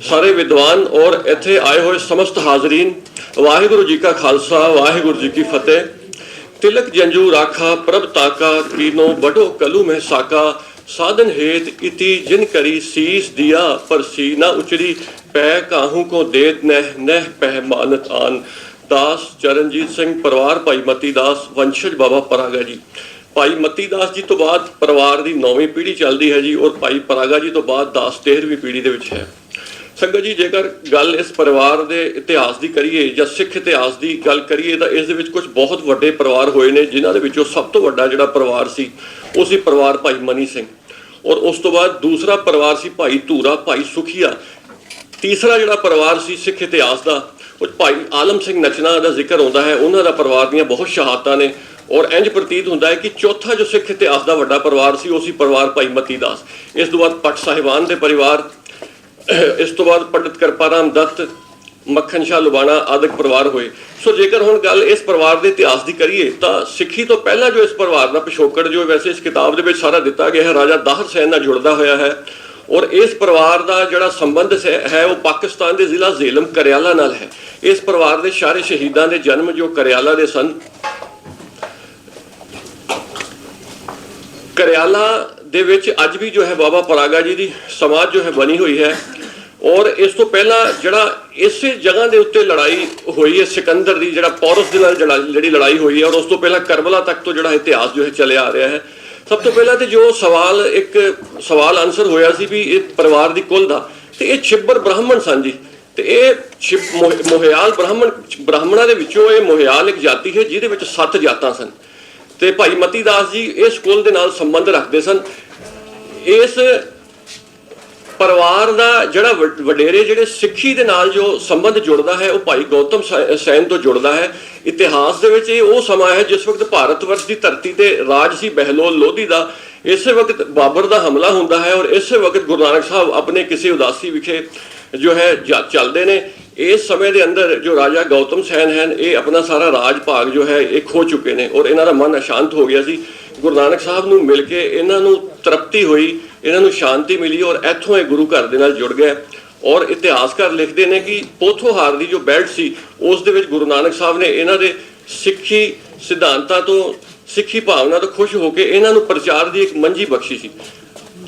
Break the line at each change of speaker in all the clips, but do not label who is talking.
ਸਾਰੇ ਵਿਦਵਾਨ ਔਰ ਇੱਥੇ ਆਏ ਹੋਏ ਸਮਸਤ ਹਾਜ਼ਰੀਨ, ਵਾਹਿਗੁਰੂ ਜੀ ਕਾ ਖਾਲਸਾ, ਵਾਹਿਗੁਰੂ ਜੀ ਕੀ ਫਤਿਹ। ਤਿਲਕ ਜੰਜੂ ਰਾਖਾ, ਪ੍ਰਭ ਤਾਕਾ, ਕੀਨੋ ਬਟੋ ਕਲੂ ਮਹਿ ਸਾਕਾ, ਸਾਧਨ ਹੇਤ ਇਤੀ ਜਿਨ ਕਰੀ ਸੀਸ ਦਿਆ, ਪਰ ਸੀ ਨਾ ਉਚਰੀ, ਪੈ ਕਾਹੂ ਕੋ ਦੇਤ ਨਹਿ ਨਹਿ ਪਹਿ ਮਾਨਤ ਆਨ। ਦਾਸ ਚਰਨਜੀਤ ਸਿੰਘ, ਪਰਿਵਾਰ ਭਾਈ ਮਤੀ ਦਾਸ, ਵੰਸ਼ਜ ਬਾਬਾ ਪਰਾਗਾ ਜੀ। ਭਾਈ ਮਤੀ ਦਾਸ ਜੀ ਤੋਂ ਬਾਅਦ ਪਰਿਵਾਰ ਦੀ ਨੌਵੀਂ ਪੀੜ੍ਹੀ ਚੱਲਦੀ ਹੈ ਜੀ ਔਰ ਭਾਈ ਪਰਾਗਾ ਜੀ ਤੋਂ ਬਾਅਦ ਦਾਸ 13ਵੀਂ ਪੀੜ੍ਹੀ ਦੇ ਵਿੱਚ ਹੈ। ਸੰਗਤ ਜੀ, ਜੇਕਰ ਗੱਲ ਇਸ ਪਰਿਵਾਰ ਦੇ ਇਤਿਹਾਸ ਦੀ ਕਰੀਏ ਜਾਂ ਸਿੱਖ ਇਤਿਹਾਸ ਦੀ ਗੱਲ ਕਰੀਏ ਤਾਂ ਇਸ ਦੇ ਵਿੱਚ ਕੁਝ ਬਹੁਤ ਵੱਡੇ ਪਰਿਵਾਰ ਹੋਏ ਨੇ, ਜਿਨ੍ਹਾਂ ਦੇ ਵਿੱਚੋਂ ਸਭ ਤੋਂ ਵੱਡਾ ਜਿਹੜਾ ਪਰਿਵਾਰ ਸੀ, ਉਹ ਸੀ ਪਰਿਵਾਰ ਭਾਈ ਮਨੀ ਸਿੰਘ। ਔਰ ਉਸ ਤੋਂ ਬਾਅਦ ਦੂਸਰਾ ਪਰਿਵਾਰ ਸੀ ਭਾਈ ਧੂਰਾ, ਭਾਈ ਸੁਖੀਆ। ਤੀਸਰਾ ਜਿਹੜਾ ਪਰਿਵਾਰ ਸੀ ਸਿੱਖ ਇਤਿਹਾਸ ਦਾ, ਉਹ ਭਾਈ ਆਲਮ ਸਿੰਘ ਨਚਨਾ ਦਾ ਜ਼ਿਕਰ ਆਉਂਦਾ ਹੈ, ਉਹਨਾਂ ਦਾ ਪਰਿਵਾਰ ਦੀਆਂ ਬਹੁਤ ਸ਼ਹਾਦਤਾਂ ਨੇ। ਔਰ ਇੰਜ ਪ੍ਰਤੀਤ ਹੁੰਦਾ ਹੈ ਕਿ ਚੌਥਾ ਜੋ ਸਿੱਖ ਇਤਿਹਾਸ ਦਾ ਵੱਡਾ ਪਰਿਵਾਰ ਸੀ, ਉਹ ਸੀ ਪਰਿਵਾਰ ਭਾਈ ਮਤੀ ਦਾਸ। ਇਸ ਤੋਂ ਬਾਅਦ ਪਟ ਸਾਹਿਬਾਨ ਦੇ ਪਰਿਵਾਰ, ਇਸ ਤੋਂ ਬਾਅਦ ਪੰਡਿਤ ਕਿਰਪਾਰਾਮ ਦੱਤ, ਮੱਖਣ ਸ਼ਾਹ ਲੁਬਾਣਾ ਆਦਿਕ ਪਰਿਵਾਰ ਹੋਏ। ਸੋ ਜੇਕਰ ਹੁਣ ਗੱਲ ਇਸ ਪਰਿਵਾਰ ਦੇ ਇਤਿਹਾਸ ਦੀ ਕਰੀਏ, ਤਾਂ ਸਿੱਖੀ ਤੋਂ ਪਹਿਲਾਂ ਜੋ ਇਸ ਪਰਿਵਾਰ ਦਾ ਪਿਛੋਕੜ, ਜੋ ਵੈਸੇ ਇਸ ਕਿਤਾਬ ਦੇ ਵਿੱਚ ਸਾਰਾ ਦਿੱਤਾ ਗਿਆ ਹੈ, ਰਾਜਾ ਦਾਹਰ ਸੈਨ ਨਾਲ ਜੁੜਦਾ ਹੋਇਆ ਹੈ। ਔਰ ਇਸ ਪਰਿਵਾਰ ਦਾ ਜਿਹੜਾ ਸੰਬੰਧ ਸ- ਹੈ, ਉਹ ਪਾਕਿਸਤਾਨ ਦੇ ਜ਼ਿਲ੍ਹਾ ਜ਼ੇਲਮ ਕਰਿਆਲਾ ਨਾਲ ਹੈ। ਇਸ ਪਰਿਵਾਰ ਦੇ ਸਾਰੇ ਸ਼ਹੀਦਾਂ ਦੇ ਜਨਮ ਜੋ ਕਰਿਆਲਾ ਦੇ ਸਨ ਕਰਿਆਲਾ ਦੇ ਵਿੱਚ ਅੱਜ ਵੀ ਜੋ ਹੈ ਬਾਬਾ ਪਰਾਗਾ ਜੀ ਦੀ ਸਮਾਜ ਜੋ ਹੈ ਬਣੀ ਹੋਈ ਹੈ। ਔਰ ਇਸ ਤੋਂ ਪਹਿਲਾਂ ਜਿਹੜਾ ਇਸੇ ਜਗ੍ਹਾ ਦੇ ਉੱਤੇ ਲੜਾਈ ਹੋਈ ਹੈ, ਸਿਕੰਦਰ ਦੀ ਜਿਹੜਾ ਪੌਰਸ ਦੇ ਨਾਲ ਜਿਹੜੀ ਲੜਾਈ ਹੋਈ ਹੈ ਔਰ ਉਸ ਤੋਂ ਪਹਿਲਾਂ ਕਰਬਲਾ ਤੱਕ ਤੋਂ ਜਿਹੜਾ ਇਤਿਹਾਸ ਜੋ ਹੈ ਚੱਲਿਆ ਆ ਰਿਹਾ ਹੈ। ਸਭ ਤੋਂ ਪਹਿਲਾਂ ਤੇ ਜੋ ਸਵਾਲ, ਇੱਕ ਸਵਾਲ ਆਨਸਰ ਹੋਇਆ ਸੀ ਵੀ ਇਹ ਪਰਿਵਾਰ ਦੀ ਕੁੱਲ ਦਾ, ਤੇ ਇਹ ਛਿੱਬਰ ਬ੍ਰਾਹਮਣ ਸਨ ਜੀ। ਤੇ ਇਹ ਛਿਪ- ਮੋਹਿਆਲ ਬ੍ਰਾਹਮਣ, ਬ੍ਰਾਹਮਣਾਂ ਦੇ ਵਿੱਚੋਂ ਇਹ ਮੋਹਿਆਲ ਇੱਕ ਜਾਤੀ ਹੈ, ਜਿਹਦੇ ਵਿੱਚ ਸੱਤ ਜਾਤਾਂ ਸਨ। ਤੇ ਭਾਈ ਮਤੀ ਦਾਸ ਜੀ ਇਸ ਸਕੂਲ ਦੇ ਨਾਲ ਸੰਬੰਧ ਰੱਖਦੇ ਸਨ। ਇਸ ਪਰਿਵਾਰ ਦਾ ਜਿਹੜਾ ਵ- ਵਡੇਰੇ ਜਿਹੜੇ ਸਿੱਖੀ ਦੇ ਨਾਲ ਜੋ ਸੰਬੰਧ ਜੁੜਦਾ ਹੈ, ਉਹ ਭਾਈ ਗੌਤਮ ਸੈ- ਸੈਨ ਤੋਂ ਜੁੜਦਾ ਹੈ। ਇਤਿਹਾਸ ਦੇ ਵਿੱਚ ਇਹ ਉਹ ਸਮਾਂ ਹੈ ਜਿਸ ਵਕਤ ਭਾਰਤ ਵਰਸ਼ ਦੀ ਧਰਤੀ ਤੇ ਰਾਜ ਸੀ ਬਹਿਲੋਲ ਲੋਧੀ ਦਾ। ਇਸੇ ਵਕਤ ਬਾਬਰ ਦਾ ਹਮਲਾ ਹੁੰਦਾ ਹੈ ਔਰ ਇਸੇ ਵਕਤ ਗੁਰੂ ਨਾਨਕ ਸਾਹਿਬ ਆਪਣੇ ਕਿਸੇ ਉਦਾਸੀ ਵਿਖੇ ਜੋ ਹੈ ਜਾ- ਚੱਲਦੇ ਨੇ। ਇਸ ਸਮੇਂ ਦੇ ਅੰਦਰ ਜੋ ਰਾਜਾ ਗੌਤਮ ਸੈਨ ਹਨ, ਇਹ ਆਪਣਾ ਸਾਰਾ ਰਾਜ ਭਾਗ ਜੋ ਹੈ, ਇਹ ਖੋ ਚੁੱਕੇ ਨੇ ਔਰ ਇਹਨਾਂ ਦਾ ਮਨ ਅਸ਼ਾਂਤ ਹੋ ਗਿਆ ਸੀ। ਗੁਰੂ ਨਾਨਕ ਸਾਹਿਬ ਨੂੰ ਮਿਲ ਕੇ ਇਹਨਾਂ ਨੂੰ ਤਰਪਤੀ ਹੋਈ, ਇਹਨਾਂ ਨੂੰ ਸ਼ਾਂਤੀ ਮਿਲੀ ਔਰ ਇੱਥੋਂ ਇਹ ਗੁਰੂ ਘਰ ਦੇ ਨਾਲ ਜੁੜ ਗਏ। ਔਰ ਇਤਿਹਾਸਕਾਰ ਲਿਖਦੇ ਨੇ ਕਿ ਪੋਥੋਹਾਰ ਦੀ ਜੋ ਬੈਠ ਸੀ, ਉਸ ਦੇ ਵਿੱਚ ਗੁਰੂ ਨਾਨਕ ਸਾਹਿਬ ਨੇ ਇਹਨਾਂ ਦੇ ਸਿੱਖੀ ਸਿਧਾਂਤਾਂ ਤੋਂ, ਸਿੱਖੀ ਭਾਵਨਾ ਤੋਂ ਖੁਸ਼ ਹੋ ਕੇ ਇਹਨਾਂ ਨੂੰ ਪ੍ਰਚਾਰ ਦੀ ਇੱਕ ਮੰਜੀ ਬਖਸ਼ੀ ਸੀ।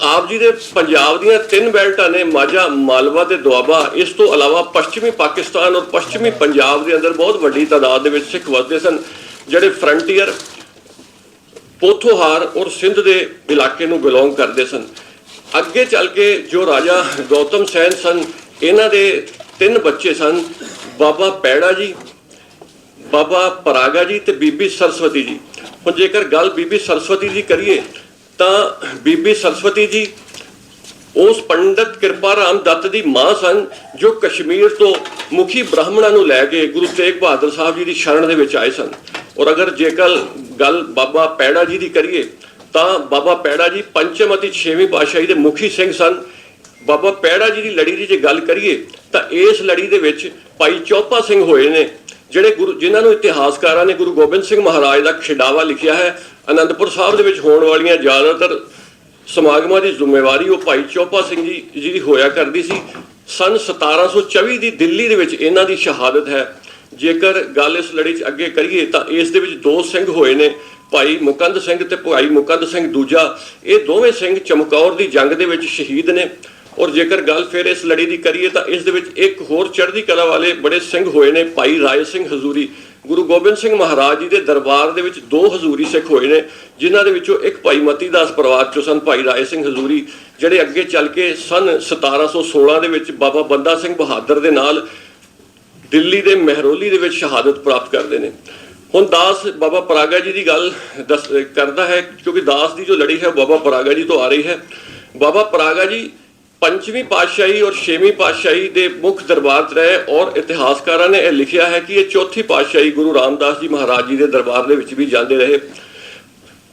ਆਪ ਜੀ ਦੇ ਪੰਜਾਬ ਦੀਆਂ ਤਿੰਨ ਬੈਲਟਾਂ ਨੇ, ਮਾਝਾ, ਮਾਲਵਾ ਤੇ ਦੁਆਬਾ। ਇਸ ਤੋਂ ਇਲਾਵਾ ਪੱਛਮੀ ਪਾਕਿਸਤਾਨ ਔਰ ਪੱਛਮੀ ਪੰਜਾਬ ਦੇ ਅੰਦਰ ਬਹੁਤ ਵੱਡੀ ਤਾਦਾਦ ਦੇ ਵਿੱਚ ਸਿੱਖ ਵਸਦੇ ਸਨ, ਜਿਹੜੇ ਫਰੰਟੀਅਰ ਪੋਥੋਹਾਰ ਔਰ ਸਿੰਧ ਦੇ ਇਲਾਕੇ ਨੂੰ ਬਿਲੋਂਗ ਕਰਦੇ ਸਨ। ਅੱਗੇ ਚੱਲ ਕੇ ਜੋ ਰਾਜਾ ਗੌਤਮ ਸੈਨ ਸਨ, ਇਹਨਾਂ ਦੇ ਤਿੰਨ ਬੱਚੇ ਸਨ, ਬਾਬਾ ਪੈੜਾ ਜੀ, ਬਾਬਾ ਪਰਾਗਾ ਜੀ ਤੇ ਬੀਬੀ ਸਰਸਵਤੀ ਜੀ। ਹੁਣ ਜੇਕਰ ਗੱਲ ਬੀਬੀ ਸਰਸਵਤੀ ਦੀ ਕਰੀਏ ਤਾਂ ਬੀਬੀ ਸਰਸਵਤੀ ਜੀ, ਉਸ ਪੰਡਤ ਕਿਰਪਾ ਰਾਮ ਦੱਤ ਦੀ ਮਾਂ ਸਨ, ਜੋ ਕਸ਼ਮੀਰ ਤੋਂ ਮੁਖੀ ਬ੍ਰਾਹਮਣਾਂ ਨੂੰ ਲੈ ਕੇ ਗੁਰੂ ਤੇਗ ਬਹਾਦਰ ਸਾਹਿਬ ਜੀ ਦੀ ਸ਼ਰਣ ਦੇ ਵਿੱਚ ਆਏ ਸਨ। ਔਰ ਅਗਰ ਜੇਕਰ ਗੱਲ ਬਾਬਾ ਪੈੜਾ ਜੀ ਦੀ ਕਰੀਏ, ਤਾਂ ਬਾਬਾ ਪੈੜਾ ਜੀ ਪੰਚਮ ਅਤੇ ਛੇਵੀਂ ਪਾਤਸ਼ਾਹੀ ਦੇ ਮੁਖੀ ਸਿੰਘ ਸਨ। ਬਾਬਾ ਪੈੜਾ ਜੀ ਦੀ ਲੜੀ ਦੀ ਜੇ ਗੱਲ ਕਰੀਏ, ਤਾਂ ਇਸ ਲੜੀ ਦੇ ਵਿੱਚ ਭਾਈ ਚੌਪਾ ਸਿੰਘ ਹੋਏ ਨੇ। ਜਿਹੜੇ ਗੁਰੂ ਜਿਨ੍ਹਾਂ ਨੂੰ ਇਤਿਹਾਸਕਾਰਾਂ ਨੇ ਗੁਰੂ ਗੋਬਿੰਦ ਸਿੰਘ ਮਹਾਰਾਜ ਦਾ ਖਿਡਾਵਾ ਲਿਖਿਆ ਹੈ, ਅਨੰਦਪੁਰ ਸਾਹਿਬ ਦੇ ਵਿੱਚ ਹੋਣ ਵਾਲੀਆਂ ਜ਼ਿਆਦਾਤਰ ਸਮਾਗਮਾਂ ਦੀ ਜ਼ਿੰਮੇਵਾਰੀ ਉਹ ਭਾਈ ਚੌਪਾ ਸਿੰਘ ਜੀ ਜੀ ਦੀ ਹੋਇਆ ਕਰਦੀ ਸੀ। ਸਨ 1724 ਦੀ ਦਿੱਲੀ ਦੇ ਵਿੱਚ ਇਹਨਾਂ ਦੀ ਸ਼ਹਾਦਤ ਹੈ। ਜੇਕਰ ਗੱਲ ਇਸ ਲੜੀ 'ਚ ਅੱਗੇ ਕਰੀਏ ਤਾਂ ਇਸ ਦੇ ਵਿੱਚ ਦੋ ਸਿੰਘ ਹੋਏ ਨੇ, ਭਾਈ ਮੁਕੰਦ ਸਿੰਘ ਤੇ ਭਾਈ ਮੁਕੰਦ ਸਿੰਘ ਦੂਜਾ। ਇਹ ਦੋਵੇਂ ਸਿੰਘ ਚਮਕੌਰ ਦੀ ਜੰਗ ਦੇ ਵਿੱਚ ਸ਼ਹੀਦ ਨੇ। ਔਰ ਜੇਕਰ ਗੱਲ ਫਿਰ ਇਸ ਲੜੀ ਦੀ ਕਰੀਏ ਤਾਂ ਇਸ ਦੇ ਵਿੱਚ ਇੱਕ ਹੋਰ ਚੜ੍ਹਦੀ ਕਲਾ ਵਾਲੇ ਬੜੇ ਸਿੰਘ ਹੋਏ ਨੇ, ਭਾਈ ਰਾਏ ਸਿੰਘ ਹਜ਼ੂਰੀ। ਗੁਰੂ ਗੋਬਿੰਦ ਸਿੰਘ ਮਹਾਰਾਜ ਜੀ ਦੇ ਦਰਬਾਰ ਦੇ ਵਿੱਚ ਦੋ ਹਜ਼ੂਰੀ ਸਿੱਖ ਹੋਏ ਨੇ, ਜਿਨ੍ਹਾਂ ਦੇ ਵਿੱਚੋਂ ਇੱਕ ਭਾਈ ਮਤੀ ਦਾਸ ਪਰਿਵਾਰ ਚੋਂ ਸਨ, ਭਾਈ ਰਾਏ ਸਿੰਘ ਹਜ਼ੂਰੀ, ਜਿਹੜੇ ਅੱਗੇ ਚੱਲ ਕੇ ਸਨ 1716 ਦੇ ਵਿੱਚ ਬਾਬਾ ਬੰਦਾ ਸਿੰਘ ਬਹਾਦਰ ਦੇ ਨਾਲ ਦਿੱਲੀ ਦੇ ਮਹਿਰੋਲੀ ਦੇ ਵਿੱਚ ਸ਼ਹਾਦਤ ਪ੍ਰਾਪਤ ਕਰਦੇ ਨੇ। ਹੁਣ ਦਾਸ ਬਾਬਾ ਪਰਾਗਾ ਜੀ ਦੀ ਗੱਲ ਦੱਸ, ਕਰਦਾ ਹੈ, ਕਿਉਂਕਿ ਦਾਸ ਦੀ ਜੋ ਲੜੀ ਹੈ ਬਾਬਾ ਪਰਾਗਾ ਜੀ ਤੋਂ ਆ ਰਹੀ ਹੈ। ਬਾਬਾ ਪਰਾਗਾ ਜੀ ਪੰਜਵੀਂ ਪਾਤਸ਼ਾਹੀ ਔਰ ਛੇਵੀਂ ਪਾਤਸ਼ਾਹੀ ਦੇ ਮੁੱਖ ਦਰਬਾਰ 'ਚ ਰਹੇ ਔਰ ਇਤਿਹਾਸਕਾਰਾਂ ਨੇ ਇਹ ਲਿਖਿਆ ਹੈ ਕਿ ਇਹ ਚੌਥੀ ਪਾਤਸ਼ਾਹੀ ਗੁਰੂ ਰਾਮਦਾਸ ਜੀ ਮਹਾਰਾਜ ਜੀ ਦੇ ਦਰਬਾਰ ਦੇ ਵਿੱਚ ਵੀ ਜਾਂਦੇ ਰਹੇ।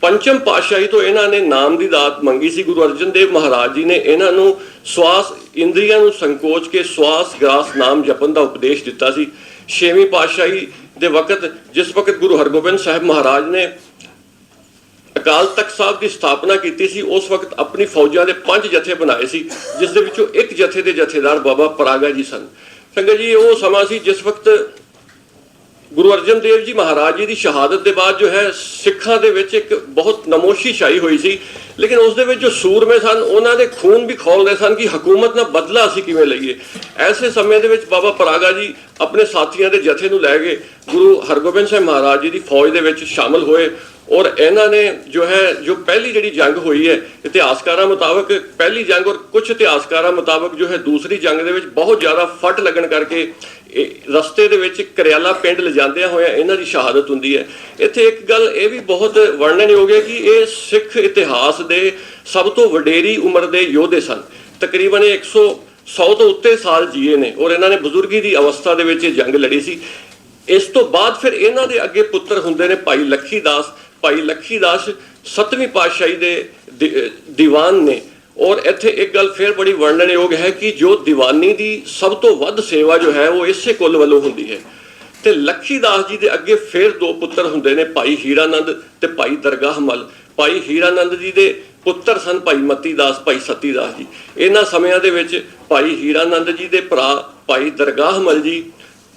ਪੰਚਮ ਪਾਤਸ਼ਾਹੀ ਤੋਂ ਇਹਨਾਂ ਨੇ ਨਾਮ ਦੀ ਦਾਤ ਮੰਗੀ ਸੀ। ਗੁਰੂ ਅਰਜਨ ਦੇਵ ਮਹਾਰਾਜ ਜੀ ਨੇ ਇਹਨਾਂ ਨੂੰ ਸਵਾਸ ਇੰਦਰੀਆਂ ਨੂੰ ਸੰਕੋਚ ਕੇ ਸਵਾਸ ਗ੍ਰਾਸ ਨਾਮ ਜਪਣ ਦਾ ਉਪਦੇਸ਼ ਦਿੱਤਾ ਸੀ। ਛੇਵੀਂ ਪਾਤਸ਼ਾਹੀ ਦੇ ਵਕਤ ਜਿਸ ਵਕਤ ਗੁਰੂ ਹਰਗੋਬਿੰਦ ਸਾਹਿਬ ਮਹਾਰਾਜ ਨੇ ਅਕਾਲ ਤਖਤ ਸਾਹਿਬ ਦੀ ਸਥਾਪਨਾ ਕੀਤੀ ਸੀ, ਉਸ ਵਕਤ ਆਪਣੀ ਫੌਜਾਂ ਦੇ ਪੰਜ ਜਥੇ ਬਣਾਏ ਸੀ, ਜਿਸ ਦੇ ਵਿੱਚੋਂ ਇੱਕ ਜਥੇ ਦੇ ਜਥੇਦਾਰ ਬਾਬਾ ਪਰਾਗਾ ਜੀ ਸਨ। ਸੰਗਤ ਜੀ, ਉਹ ਸਮਾਂ ਸੀ ਜਿਸ ਵਕਤ ਗੁਰੂ ਅਰਜਨ ਦੇਵ ਜੀ ਮਹਾਰਾਜ ਜੀ ਦੀ ਸ਼ਹਾਦਤ ਦੇ ਬਾਅਦ ਜੋ ਹੈ, ਸਿੱਖਾਂ ਦੇ ਵਿੱਚ ਇੱਕ ਬਹੁਤ ਨਮੋਸ਼ੀ ਛਾਈ ਹੋਈ ਸੀ। ਲੇਕਿਨ ਉਸ ਦੇ ਵਿੱਚ ਜੋ ਸੂਰਮੇ ਸਨ, ਉਹਨਾਂ ਦੇ ਖੂਨ ਵੀ ਖੋਲਦੇ ਸਨ ਕਿ ਹਕੂਮਤ ਨਾਲ ਬਦਲਾ ਅਸੀਂ ਕਿਵੇਂ ਲਈਏ। ਐਸੇ ਸਮੇਂ ਦੇ ਵਿੱਚ ਬਾਬਾ ਪਰਾਗਾ ਜੀ ਆਪਣੇ ਸਾਥੀਆਂ ਦੇ ਜਥੇ ਨੂੰ ਲੈ ਕੇ ਗੁਰੂ ਹਰਗੋਬਿੰਦ ਸਾਹਿਬ ਮਹਾਰਾਜ ਜੀ ਦੀ ਫੌਜ ਦੇ ਵਿੱਚ ਸ਼ਾਮਲ ਹੋਏ। ਔਰ ਇਹਨਾਂ ਨੇ ਜੋ ਹੈ, ਜੋ ਪਹਿਲੀ ਜਿਹੜੀ ਜੰਗ ਹੋਈ ਹੈ, ਇਤਿਹਾਸਕਾਰਾਂ ਮੁਤਾਬਕ ਪਹਿਲੀ ਜੰਗ ਔਰ ਕੁਝ ਇਤਿਹਾਸਕਾਰਾਂ ਮੁਤਾਬਕ ਜੋ ਹੈ, ਦੂਸਰੀ ਜੰਗ ਦੇ ਵਿੱਚ ਬਹੁਤ ਜ਼ਿਆਦਾ ਫਟ ਲੱਗਣ ਕਰਕੇ ਇਹ ਰਸਤੇ ਦੇ ਵਿੱਚ ਕਰਿਆਲਾ ਪਿੰਡ ਲਿਜਾਂਦਿਆਂ ਹੋਇਆ ਇਹਨਾਂ ਦੀ ਸ਼ਹਾਦਤ ਹੁੰਦੀ ਹੈ। ਇੱਥੇ ਇੱਕ ਗੱਲ ਇਹ ਵੀ ਬਹੁਤ ਵਰਣਨਯੋਗ ਹੈ ਕਿ ਇਹ ਸਿੱਖ ਇਤਿਹਾਸ ਦੇ ਸਭ ਤੋਂ ਵਡੇਰੀ ਉਮਰ ਦੇ ਯੋਧੇ ਸਨ। ਤਕਰੀਬਨ ਇਹ 100 100 ਤੋਂ ਉੱਤੇ ਸਾਲ ਜੀਏ ਨੇ ਔਰ ਇਹਨਾਂ ਨੇ ਬਜ਼ੁਰਗੀ ਦੀ ਅਵਸਥਾ ਦੇ ਵਿੱਚ ਇਹ ਜੰਗ ਲੜੀ ਸੀ। ਇਸ ਤੋਂ ਬਾਅਦ ਫਿਰ ਇਹਨਾਂ ਦੇ ਅੱਗੇ ਪੁੱਤਰ ਹੁੰਦੇ ਨੇ ਭਾਈ ਲੱਖੀ ਦਾਸ। ਭਾਈ ਲੱਖੀ ਦਾਸ ਸੱਤਵੀਂ ਪਾਤਸ਼ਾਹੀ ਦੇ ਦੀਵਾਨ ਨੇ। ਔਰ ਇੱਥੇ ਇੱਕ ਗੱਲ ਫਿਰ ਬੜੀ ਵਰਣਨਯੋਗ ਹੈ ਕਿ ਜੋ ਦੀਵਾਨੀ ਦੀ ਸਭ ਤੋਂ ਵੱਧ ਸੇਵਾ ਜੋ ਹੈ ਉਹ ਇਸੇ ਕੁੱਲ ਵੱਲੋਂ ਹੁੰਦੀ ਹੈ। ਤੇ ਲੱਖੀ ਦਾਸ ਜੀ ਦੇ ਅੱਗੇ ਫਿਰ ਦੋ ਪੁੱਤਰ ਹੁੰਦੇ ਨੇ, ਭਾਈ ਹੀਰਾਨੰਦ ਤੇ ਭਾਈ ਦਰਗਾਹ ਮਲ। ਭਾਈ ਹੀਰਾਨੰਦ ਜੀ ਦੇ ਪੁੱਤਰ ਸਨ ਭਾਈ ਮਤੀ ਦਾਸ, ਭਾਈ ਸਤੀ ਦਾਸ ਜੀ। ਇਹਨਾਂ ਸਮਿਆਂ ਦੇ ਵਿੱਚ ਭਾਈ ਹੀਰਾਨੰਦ ਜੀ ਦੇ ਭਰਾ ਭਾਈ ਦਰਗਾਹ ਮਲ ਜੀ,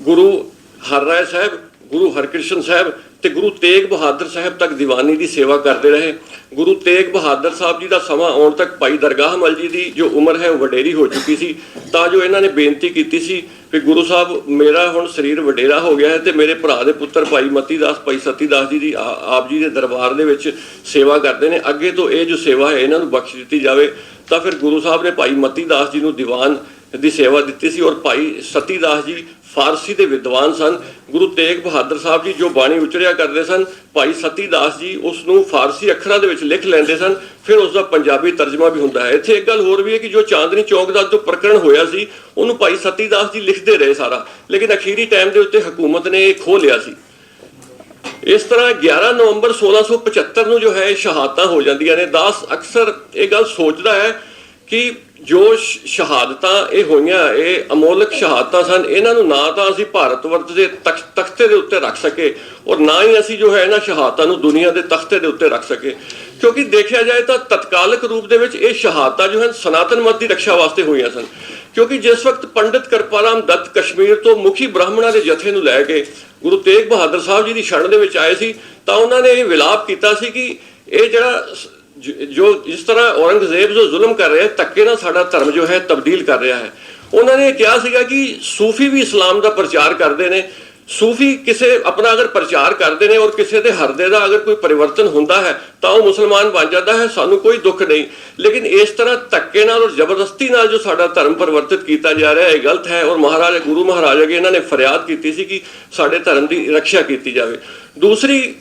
ਗੁਰੂ ਹਰਰਾਏ ਸਾਹਿਬ, ਗੁਰੂ ਹਰਕ੍ਰਿਸ਼ਨ ਸਾਹਿਬ ਤੇ ਗੁਰੂ ਤੇਗ ਬਹਾਦਰ ਸਾਹਿਬ ਤੱਕ ਦੀਵਾਨੀ ਦੀ ਸੇਵਾ ਕਰਦੇ ਰਹੇ। ਗੁਰੂ ਤੇਗ ਬਹਾਦਰ ਸਾਹਿਬ ਜੀ ਦਾ ਸਮਾਂ ਆਉਣ ਤੱਕ ਭਾਈ ਦਰਗਾਹ ਮਲ ਜੀ ਦੀ ਜੋ ਉਮਰ ਹੈ ਉਹ ਵਡੇਰੀ ਹੋ ਚੁੱਕੀ ਸੀ। ਤਾਂ ਜੋ ਇਹਨਾਂ ਨੇ ਬੇਨਤੀ ਕੀਤੀ ਸੀ ਕਿ ਗੁਰੂ ਸਾਹਿਬ, ਮੇਰਾ ਹੁਣ ਸਰੀਰ ਵਡੇਰਾ ਹੋ ਗਿਆ ਹੈ ਤੇ ਮੇਰੇ ਭਰਾ ਦੇ ਪੁੱਤਰ ਭਾਈ ਮਤੀ ਦਾਸ ਭਾਈ ਸਤੀ ਦਾਸ ਜੀ ਦੀ ਆ- ਆਪ ਜੀ ਦੇ ਦਰਬਾਰ ਦੇ ਵਿੱਚ ਸੇਵਾ ਕਰਦੇ ਨੇ। ਅੱਗੇ ਤੋਂ ਇਹ ਜੋ ਸੇਵਾ ਹੈ, ਇਹਨਾਂ ਨੂੰ ਬਖਸ਼ ਦਿੱਤੀ ਜਾਵੇ। ਤਾਂ ਫਿਰ ਗੁਰੂ ਸਾਹਿਬ ਨੇ ਭਾਈ ਮਤੀ ਦਾਸ ਜੀ ਨੂੰ ਦੀਵਾਨ ਦੀ ਸੇਵਾ ਦਿੱਤੀ ਸੀ ਔਰ ਭਾਈ ਸਤੀ ਦਾਸ ਜੀ ਫਾਰਸੀ ਦੇ ਵਿਦਵਾਨ ਸਨ। ਗੁਰੂ ਤੇਗ ਬਹਾਦਰ ਸਾਹਿਬ ਜੀ ਜੋ ਬਾਣੀ ਉਚਰਿਆ ਕਰਦੇ ਸਨ, ਭਾਈ ਸਤੀ ਦਾਸ ਜੀ ਉਸ ਨੂੰ ਫਾਰਸੀ ਅੱਖਰਾਂ ਦੇ ਵਿੱਚ ਲਿਖ ਲੈਂਦੇ ਸਨ, ਫਿਰ ਉਸ ਦਾ ਪੰਜਾਬੀ ਤਰਜਮਾ ਵੀ ਹੁੰਦਾ ਹੈ। ਇੱਥੇ ਇੱਕ ਗੱਲ ਹੋਰ ਵੀ ਹੈ ਕਿ ਜੋ ਚਾਂਦਨੀ ਚੌਕ ਦਾ ਜੋ ਪ੍ਰਕਰਣ ਹੋਇਆ ਸੀ, ਉਹਨੂੰ ਭਾਈ ਸਤੀ ਦਾਸ ਜੀ ਲਿਖਦੇ ਰਹੇ ਸਾਰਾ। ਲੇਕਿਨ ਅਖੀਰੀ ਟਾਈਮ ਦੇ ਉੱਤੇ ਹਕੂਮਤ ਨੇ ਇਹ ਖੋਹ ਲਿਆ ਸੀ। ਇਸ ਤਰ੍ਹਾਂ 11 ਨਵੰਬਰ 1675 ਨੂੰ ਜੋ ਹੈ ਸ਼ਹਾਦਤਾਂ ਹੋ ਜਾਂਦੀਆਂ ਨੇ। ਦਾਸ ਅਕਸਰ ਇਹ ਗੱਲ ਸੋਚਦਾ ਹੈ ਕਿ ਜੋ ਸ਼ਹਾਦਤਾਂ ਇਹ ਹੋਈਆਂ, ਇਹ ਅਮੋਲਕ ਸ਼ਹਾਦਤਾਂ ਸਨ, ਇਹਨਾਂ ਨੂੰ ਨਾ ਤਾਂ ਅਸੀਂ ਭਾਰਤ ਵਰਤ ਦੇ ਤਖ- ਤਖਤੇ ਦੇ ਉੱਤੇ ਰੱਖ ਸਕੇ ਔਰ ਨਾ ਹੀ ਅਸੀਂ ਜੋ ਹੈ ਇਹਨਾਂ ਸ਼ਹਾਦਤਾਂ ਨੂੰ ਦੁਨੀਆ ਦੇ ਤਖਤੇ ਦੇ ਉੱਤੇ ਰੱਖ ਸਕੇ। ਕਿਉਂਕਿ ਦੇਖਿਆ ਜਾਏ ਤਾਂ ਤਤਕਾਲਕ ਰੂਪ ਦੇ ਵਿੱਚ ਇਹ ਸ਼ਹਾਦਤਾਂ ਜੋ ਹਨ ਸਨਾਤਨ ਮਤ ਦੀ ਰੱਖਿਆ ਵਾਸਤੇ ਹੋਈਆਂ ਸਨ। ਕਿਉਂਕਿ ਜਿਸ ਵਕਤ ਪੰਡਿਤ ਕਿਰਪਾਰਾਮ ਦੱਤ ਕਸ਼ਮੀਰ ਤੋਂ ਮੁਖੀ ਬ੍ਰਾਹਮਣਾਂ ਦੇ ਜਥੇ ਨੂੰ ਲੈ ਕੇ ਗੁਰੂ ਤੇਗ ਬਹਾਦਰ ਸਾਹਿਬ ਜੀ ਦੀ ਸ਼ਰਨ ਦੇ ਵਿੱਚ ਆਏ ਸੀ, ਤਾਂ ਉਹਨਾਂ ਨੇ ਇਹ ਵਿਲਾਪ ਕੀਤਾ ਸੀ ਕਿ ਇਹ ਜਿਹੜਾ ਜੋ ਜਿਸ ਤਰ੍ਹਾਂ ਔਰੰਗਜ਼ੇਬ ਜੋ ਜ਼ੁਲਮ ਕਰ ਰਿਹਾ ਹੈ, ਧੱਕੇ ਨਾਲ ਸਾਡਾ ਧਰਮ ਜੋ ਹੈ, ਤਬਦੀਲ ਕਰ ਰਿਹਾ ਹੈ। ਉਹਨਾਂ ਨੇ ਕਿਹਾ ਸੀਗਾ ਕਿ ਸੂਫੀ ਵੀ ਇਸਲਾਮ ਦਾ ਪ੍ਰਚਾਰ ਕਰਦੇ ਨੇ। ਸੂਫੀ ਕਿਸੇ ਆਪਣਾ ਅਗਰ ਪ੍ਰਚਾਰ ਕਰਦੇ ਨੇ ਔਰ ਕਿਸੇ ਦੇ ਹਿਰਦੇ ਦਾ ਅਗਰ ਕੋਈ ਪਰਿਵਰਤਨ ਹੁੰਦਾ ਹੈ, ਤਾਂ ਉਹ ਮੁਸਲਮਾਨ ਬਣ ਜਾਂਦਾ ਹੈ, ਸਾਨੂੰ ਕੋਈ ਦੁੱਖ ਨਹੀਂ। ਲੇਕਿਨ ਇਸ ਤਰ੍ਹਾਂ ਧੱਕੇ ਨਾਲ ਔਰ ਜ਼ਬਰਦਸਤੀ ਨਾਲ ਜੋ ਸਾਡਾ ਧਰਮ ਪਰਿਵਰਤਿਤ ਕੀਤਾ ਜਾ ਰਿਹਾ ਹੈ ਇਹ ਗਲਤ ਹੈ ਔਰ ਮਹਾਰਾਜਾ, ਗੁਰੂ ਮਹਾਰਾਜ ਅਗੇ ਇਹਨਾਂ ਨੇ ਫਰਿਆਦ ਕੀਤੀ ਸੀ ਕਿ ਸਾਡੇ ਧਰਮ ਦੀ ਰੱਖਿਆ ਕੀਤੀ ਜਾਵੇ। ਦੂਸਰੀ